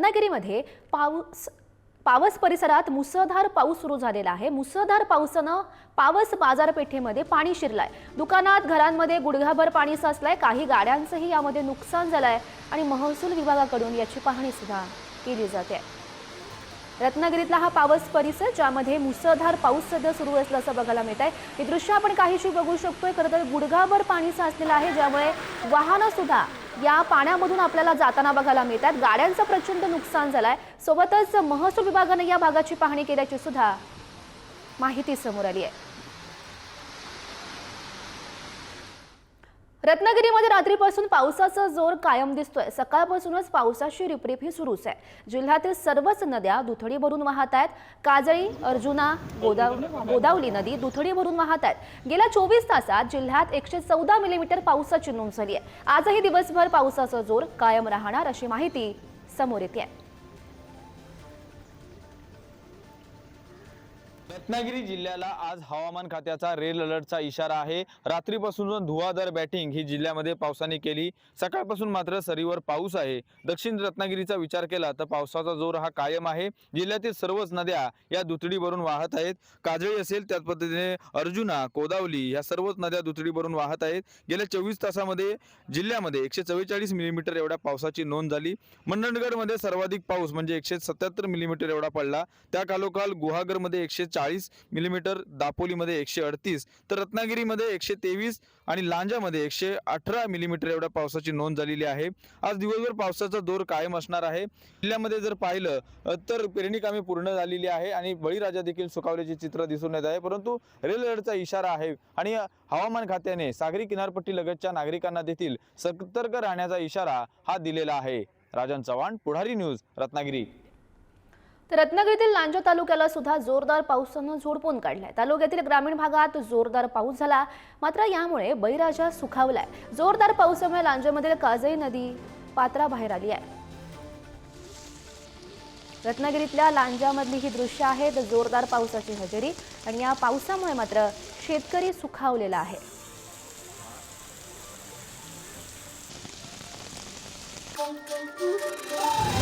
रत्नागिरीमध्ये पाऊस पावस परिसरात मुसळधार पाऊस सुरू झालेला आहे. मुसळधार पावसानं पावस बाजारपेठेमध्ये पाणी शिरलंय. दुकानात घरांमध्ये गुडघाभर पाणी साचलंय. काही गाड्यांचंही यामध्ये नुकसान झालंय आणि महसूल विभागाकडून याची पाहणी सुद्धा केली जाते. रत्नागिरीतला हा पावस परिसर ज्यामध्ये मुसळधार पाऊस सध्या सुरू असल्याचं बघायला मिळत आहे हे दृश्य आपण काहीशी बघू शकतोय. खरं तर गुडघाभर पाणी साचलेलं आहे ज्यामुळे वाहनं सुद्धा या पाण्यामधून आपल्याला जाताना बघायला मिळतात. गाड्यांचं प्रचंड नुकसान झालंय. सोबतच महसूल विभागानं या भागाची पाहणी केल्याची सुद्धा माहिती समोर आली आहे. रत्नागिरीमध्ये रात्रीपासून पावसाचा जोर कायम दिसतोय. सकाळपासूनच पावसाची रिपरिप ही सुरूच आहे. जिल्ह्यातील सर्वच नद्या दुथडी भरून वाहत आहेत. काजळी अर्जुना गोदाव गोदावली नदी दुथडी भरून वाहत आहेत. गेल्या चोवीस तासात जिल्ह्यात एकशे चौदा मिलीमीटर पावसाची नोंद झाली आहे. आजही दिवसभर पावसाचा जोर कायम राहणार अशी माहिती समोर येते आहे. रत्नागिरी जिल्ह्याला आज हवामान खात्याचा रेड अलर्टचा इशारा आहे. रात्रीपासून धुवाधार बॅटिंग ही जिल्ह्यामध्ये पावसाने केली. सकाळपासून मात्र सरीवर पाऊस आहे. दक्षिण रत्नागिरीचा विचार केला तर पावसाचा जोर हा कायम आहे. जिल्ह्यातील सर्वच नद्या या दुथडी भरून वाहत आहेत. काजळी असेल त्याच पद्धतीने अर्जुना कोदावली या सर्वच नद्या दुथडी भरून वाहत आहेत. गेल्या चोवीस तासामध्ये जिल्ह्यामध्ये एकशे चव्वेचाळीस मिलीमीटर एवढ्या पावसाची नोंद झाली. मंडणगडमध्ये सर्वाधिक पाऊस म्हणजे एकशे सत्याहत्तर मिलीमीटर एवढा पडला. त्या कालोकाल गुहागरमध्ये एकशे चाळीस मिलीमीटर दापोलीमध्ये एकशे अडतीस तर रत्नागिरीमध्ये एकशे तेवीस आणि लांजामध्ये एकशे अठरा मिलीमीटर एवढ्या पावसाची नोंद झालेली आहे. आज दिवसभर पावसाचा जोर कायम असणार आहे. जिल्ह्यामध्ये जर पाहिलं तर पेरणी कामे पूर्ण झालेली आहे आणि बळीराजा देखील सुकावल्याचे चित्र दिसून येत आहे. परंतु रेल अलर्टचा इशारा आहे आणि हवामान खात्याने सागरी किनारपट्टी लगतच्या नागरिकांना देखील सतर्क राहण्याचा इशारा हा दिलेला आहे. राजन चव्हाण पुढारी न्यूज रत्नागिरी. तर रत्नागिरीतील लांजा तालुक्याला सुद्धा जोरदार पावसानं झोडपून काढलाय. तालुक्यातील ग्रामीण भागात जोरदार पाऊस झाला. मात्र यामुळे बैराजा सुखावलाय. जोरदार पावसामुळे लांजामधील काजई नदी पात्राबाहेर आली आहे. रत्नागिरीतल्या लांजामधली ही दृश्य आहेत जोरदार पावसाची हजेरी आणि या पावसामुळे मात्र शेतकरी सुखावलेला आहे. Thank you.